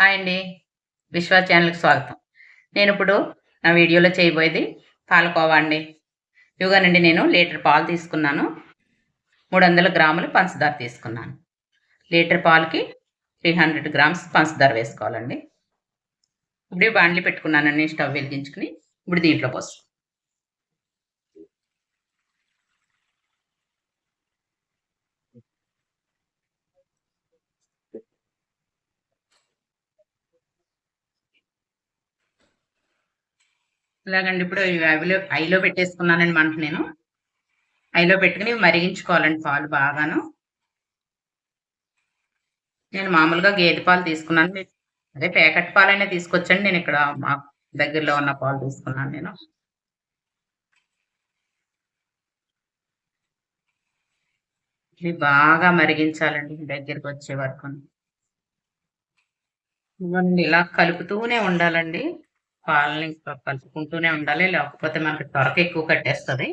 Hi అండి. విశ్వ ఛానల్కి స్వాగతం. నేను ఇప్పుడు నా వీడియోలో చేయబోయేది పాలకోవా అండి. ఇవిగానండి నేను లీటర్ పాలు తీసుకున్నాను. మూడు వందల గ్రాములు పంచదార తీసుకున్నాను. లీటర్ పాలకి త్రీ హండ్రెడ్ గ్రామ్స్ పంచదార వేసుకోవాలండి. ఇప్పుడు బాండ్లు పెట్టుకున్నానండి స్టవ్ వెలిగించుకుని. ఇప్పుడు దీంట్లో పోస్తాను ఇలాగండి. ఇప్పుడు ఐలో ఐలో పెట్టేసుకున్నానండి మంట నేను. ఐలో పెట్టుకుని మరిగించుకోవాలండి పాలు బాగాను. నేను మామూలుగా గేదె పాలు తీసుకున్నాను. అదే ప్యాకెట్ పాలైనా తీసుకొచ్చండి. నేను ఇక్కడ మా దగ్గరలో ఉన్న పాలు తీసుకున్నాను నేను. ఇది బాగా మరిగించాలండి దగ్గరికి వచ్చే వరకు. ఇలా కలుపుతూనే ఉండాలండి. పాలని కలుపుకుంటూనే ఉండాలి. లేకపోతే మనకి త్వరక ఎక్కువ కట్టేస్తుంది.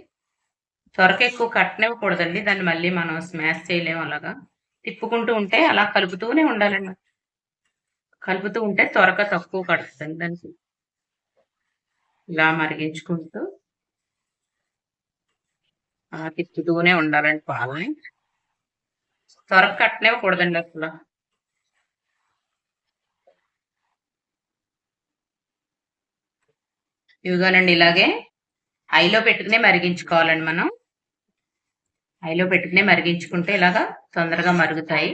త్వరక ఎక్కువ కట్టనివ్వకూడదండి. దాన్ని మళ్ళీ మనం స్మాష్ చేయలేము అలాగా. తిప్పుకుంటూ ఉంటే అలా కలుపుతూనే ఉండాలండి. కలుపుతూ ఉంటే త్వరక తక్కువ కడుతుంది దానికి. ఇలా మరిగించుకుంటూ అలా తిప్పుతూనే ఉండాలండి పాలని. త్వరక కట్టనివ్వకూడదండి అసలు. ఇవిగోనండి ఇలాగే. ఐలో పెట్టుకునే మరిగించుకోవాలండి మనం. ఐలో పెట్టుకునే మరిగించుకుంటే ఇలాగా తొందరగా మరుగుతాయి.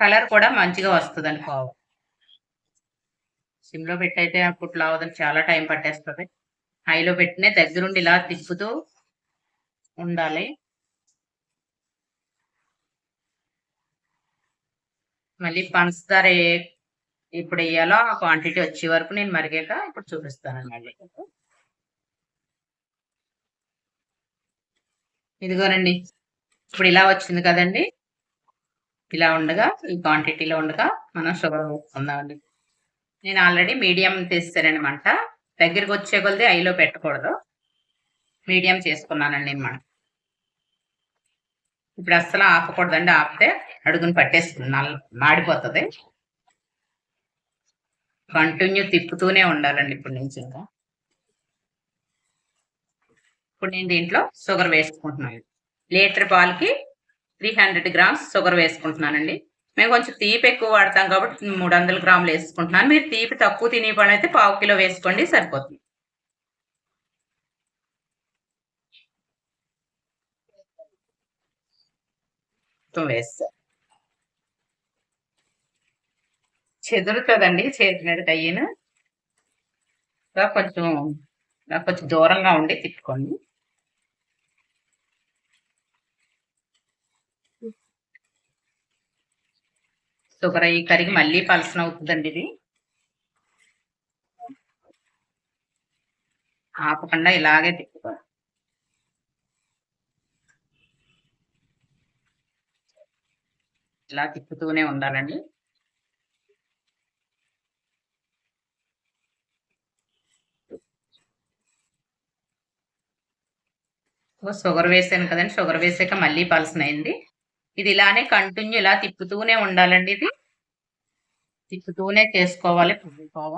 కలర్ కూడా మంచిగా వస్తుంది అని కోవ సిమ్లో పెట్టయితే అప్పట్లో అవదని చాలా టైం పట్టేస్తుంది. ఐలో పెట్టినే దగ్గరుండి ఇలా తిప్పుతూ ఉండాలి. మళ్ళీ పంచదార ఇప్పుడు వేయాలో? ఆ క్వాంటిటీ వచ్చే వరకు నేను మరిగాక ఇప్పుడు చూపిస్తాను మళ్ళీ ఇదిగోనండి ఇప్పుడు ఇలా వచ్చింది కదండి. ఇలా ఉండగా ఈ క్వాంటిటీలో ఉండగా మనం షుగర్ వేసుకుందామండి. నేను ఆల్రెడీ మీడియం తీస్తానమాట దగ్గరికి వచ్చే కొలది ఐలో పెట్టకూడదు. మీడియం చేసుకున్నానండి నేను మనం. ఇప్పుడు అస్సలు ఆపకూడదండి. ఆపితే అడుగును పట్టేస్తుంది. మాడిపోతుంది. కంటిన్యూ తిప్పుతూనే ఉండాలండి ఇప్పుడు నుంచి ఇంకా. ఇప్పుడు నేను దీంట్లో షుగర్ వేసుకుంటున్నాను. లీటర్ పాలకి త్రీ హండ్రెడ్ గ్రామ్స్ షుగర్ వేసుకుంటున్నానండి. మేము కొంచెం తీపి ఎక్కువ వాడతాం కాబట్టి మూడు వందల గ్రాములు వేసుకుంటున్నాను. మీరు తీపి తక్కువ తినే పని అయితే పావు కిలో వేసుకోండి సరిపోతుంది. వేస్తా. చెదురుతుందండి చేతినట్టు అయ్యను కొంచెం కొంచెం దూరంగా ఉండి తిప్పుకోండి. షుగర్ అయ్యి కరిగి మళ్ళీ పలసన అవుతుందండి ఇది. ఆపకుండా ఇలాగే తిప్పుకోండి ఇలా తిప్పుతూనే ఉండాలండి. షుగర్ వేసాను కదండి. షుగర్ వేసాక మళ్ళీ పలసనైంది ఇది ఇలానే కంటిన్యూ ఇలా తిప్పుతూనే ఉండాలండి ఇది. తిప్పుతూనే చేసుకోవాలి పువ్వుకోవ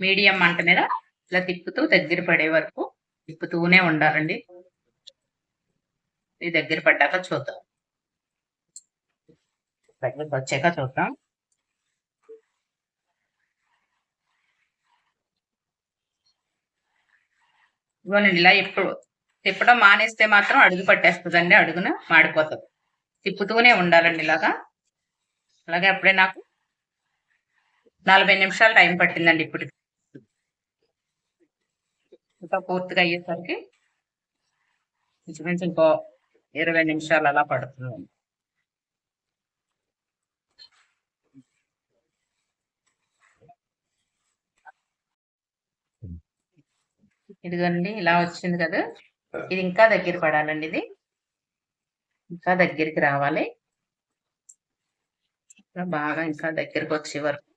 మీడియం మంట మీద ఇలా తిప్పుతూ దగ్గర పడే వరకు తిప్పుతూనే ఉండాలండి. ఇది దగ్గర పడ్డాక చూద్దాం. దగ్గరకు వచ్చాక చూద్దాం. ఇవ్వండి ఇలా ఎప్పుడు తిప్పడం మానేస్తే మాత్రం అడుగు పట్టేస్తుందండి అడుగున మాడిపోతుంది. తిప్పుతూనే ఉండాలండి ఇలాగా. అలాగే అప్పుడే నాకు నలభై నిమిషాలు టైం పట్టిందండి ఇప్పుడు ఇంకా పూర్తిగా అయ్యేసరికి ఇంచుమించు ఇంకో ఇరవై నిమిషాలు అలా పడుతుందండి. ఇదిగోండి ఇలా వచ్చింది కదా. ఇది ఇంకా దగ్గర పడాలండి ఇది. ఇంకా దగ్గరికి రావాలి. ఇంకా బాగా ఇంకా దగ్గరికి వచ్చే వరకు.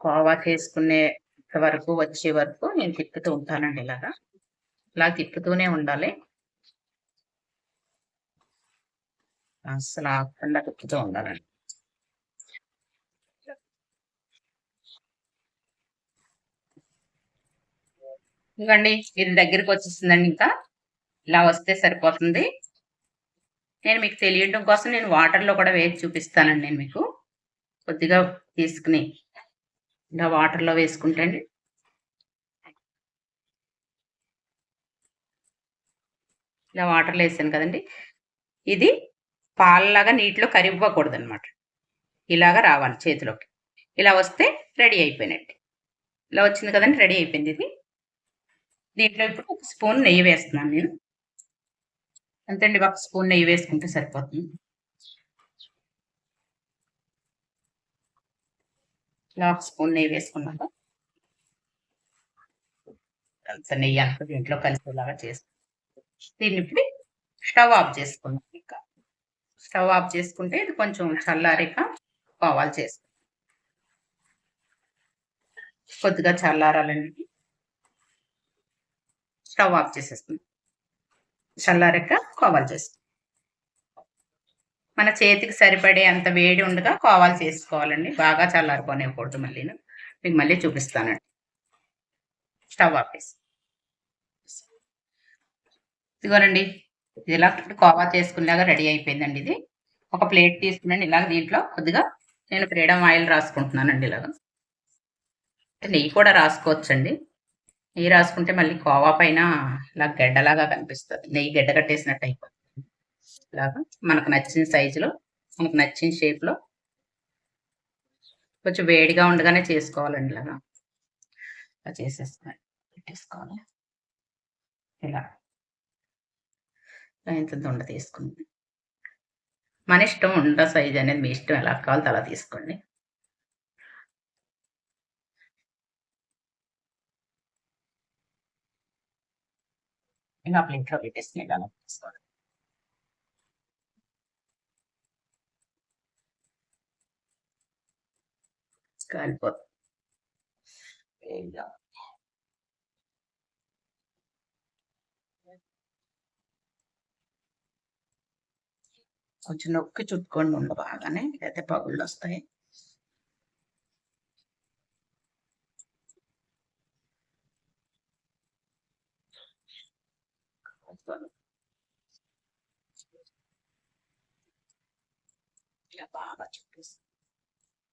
కోవా చేసుకునే వరకు వచ్చే వరకు నేను తిప్పుతూ ఉంటానండి ఇలాగా. ఇలా తిప్పుతూనే ఉండాలి. అసలు ఆకుండా తిప్పుతూ ఉండాలండి. ఇంకండి ఇది దగ్గరికి వచ్చేసిందండి ఇంకా. ఇలా వస్తే సరిపోతుంది. నేను మీకు తెలియడం కోసం నేను వాటర్లో కూడా వేసి చూపిస్తానండి నేను మీకు. కొద్దిగా తీసుకుని ఇలా వాటర్లో వేసుకుంటే అండి. ఇలా వాటర్లో వేసాను కదండి. ఇది పాలలాగా నీటిలో కరిగిపోకూడదు అనమాట ఇలాగా రావాలి చేతిలోకి. ఇలా వస్తే రెడీ అయిపోయినట్టు. ఇలా వచ్చింది కదండి రెడీ అయిపోయింది ఇది. దీంట్లో ఇప్పుడు ఒక స్పూన్ నెయ్యి వేస్తున్నాను నేను. అండి ఒక స్పూన్ నెయ్యి వేసుకుంటే సరిపోతుంది. ఇలా ఒక స్పూన్ నెయ్యి వేసుకున్నాక అంత నెయ్యి అంతా దీంట్లో కలిసేలాగా చేసుకుంటాం దీన్ని ఇప్పుడు స్టవ్ ఆఫ్ చేసుకున్నాం ఇంకా. స్టవ్ ఆఫ్ చేసుకుంటే ఇది కొంచెం చల్లారిక పావాలు చేసుకుంటాం కొద్దిగా చల్లారాలండి. స్టవ్ ఆఫ్ చేసేస్తుంది చల్లారక కోవాలు చేసుకోవాలి మన చేతికి సరిపడే అంత వేడి ఉండగా కోవాలు చేసుకోవాలండి. బాగా చల్లారిపోనివ్వకూడదు మళ్ళీ. మీకు మళ్ళీ చూపిస్తానండి. స్టవ్ ఆపేసి. ఇదిగోనండి ఇది ఇలా కోవా చేసుకునేలాగా రెడీ అయిపోయిందండి ఇది. ఒక ప్లేట్ తీసుకున్నాను. ఇలాగ దీంట్లో కొద్దిగా నేను ఫ్రీడమ్ ఆయిల్ రాసుకుంటున్నానండి ఇలాగ. నెయ్యి కూడా రాసుకోవచ్చండి. నెయ్యి రాసుకుంటే మళ్ళీ కోవా పైన ఇలా గడ్డలాగా కనిపిస్తుంది. నెయ్యి గడ్డ కట్టేసినట్టు అయిపోతుంది ఇలాగా మనకు నచ్చిన సైజులో మనకు నచ్చిన షేప్లో కొంచెం వేడిగా ఉండగానే చేసుకోవాలండి ఇలాగా. ఇలా చేసేసుకోవాలి పెట్టేసుకోవాలి. ఇలా. ఎంత దొండ తీసుకుంది. మన ఇష్టం ఉండ సైజ్ అనేది మీ ఇష్టం ఎలా కావాలో అలా తీసుకోండి. ఇంకా ప్లేట్లో పెట్టేసి అలా తీసుకోండి కాలిపోతుంది కొంచెం నొక్కి చుట్టుకోండి ఉండ బాగానే అయితే పగుళ్ళు వస్తాయి. ఇట్లా బాగా చుట్టేసి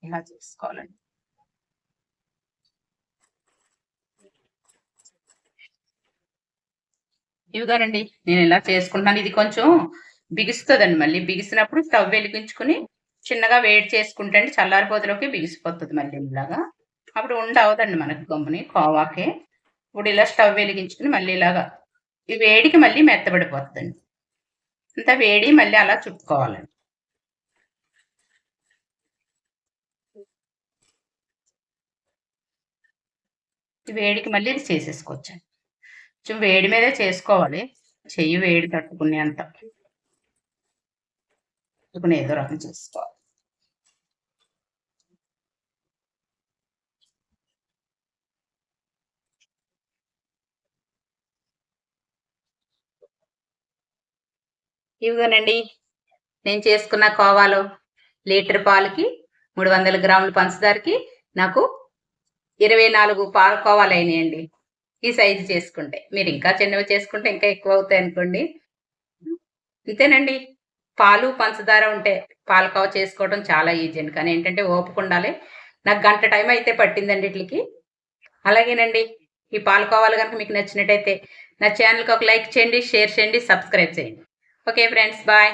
ఇలా చేసుకోవాలండి ఇవిగానండి నేను ఇలా చేసుకుంటాను ఇది కొంచెం బిగుస్తుందండి మళ్ళీ. బిగిసినప్పుడు స్టవ్ వెలిగించుకుని చిన్నగా వేడి చేసుకుంటే చల్లారిపోతలోకి బిగిసిపోతుంది మళ్ళీ ఇలాగా. అప్పుడు ఉండవదండి మనకి గమ్ముని కోవాకే. ఇప్పుడు ఇలా స్టవ్ వెలిగించుకుని మళ్ళీ ఇలాగా ఈ వేడికి మళ్ళీ మెత్తబడిపోతుందండి. అంత వేడి మళ్ళీ అలా చుట్టుకోవాలండి. వేడికి మళ్ళీ ఇది చేసేసుకోవచ్చు. కొంచెం వేడి మీదే చేసుకోవాలి. చెయ్యి వేడి తట్టుకునే అంత ఏదో రకం చేసుకోవాలి. ఇవిగోనండి నేను చేసుకున్న కోవాలు లీటర్ పాలకి మూడు వందల గ్రాముల పంచదారకి నాకు ఇరవై నాలుగు పాలకోవాలైనాయండి. అయినాయండి ఈ సైజు చేసుకుంటే. మీరు ఇంకా చిన్నవి చేసుకుంటే ఇంకా ఎక్కువ అవుతాయి అనుకోండి. అంతేనండి పాలు పంచదార ఉంటే పాలకోవ చేసుకోవడం చాలా ఈజీ అండి. కానీ ఏంటంటే ఓపిక ఉండాలి. నాకు గంట టైం అయితే పట్టిందండి వీటికి. అలాగేనండి. ఈ పాలకోవాలు కనుక మీకు నచ్చినట్టయితే నా ఛానల్కి ఒక లైక్ చేయండి షేర్ చేయండి సబ్స్క్రైబ్ చేయండి. Okay friends bye.